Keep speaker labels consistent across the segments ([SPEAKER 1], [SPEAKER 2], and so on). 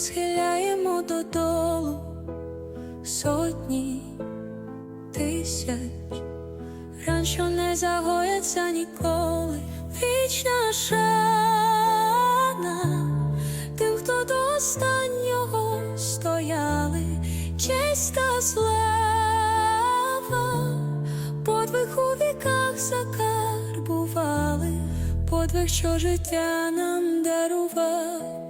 [SPEAKER 1] стріляємо додолу сотні тисяч, ран, що не загояться ніколи, вічна шана тим, хто до останнього стояли, честь та слава, подвиг у віках закарбували, подвиг, що життя нам дарував.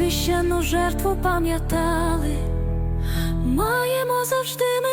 [SPEAKER 1] священну жертву пам'ятали. Маємо завжди ми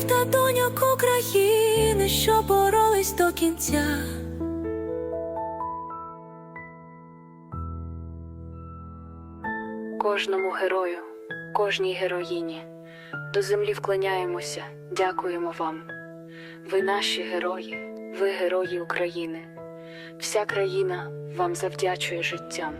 [SPEAKER 1] Синрів та доньок України, що боролись до кінця.
[SPEAKER 2] Кожному герою, кожній героїні до землі вклоняємося, дякуємо вам. Ви наші герої, ви герої України. Вся країна вам завдячує життям.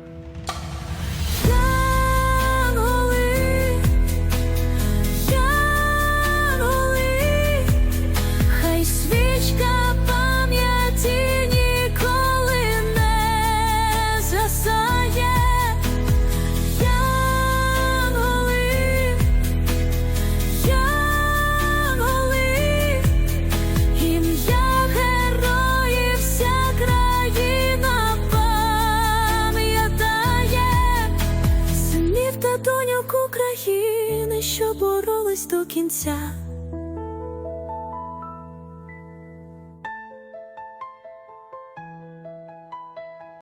[SPEAKER 1] Та що боролись до кінця.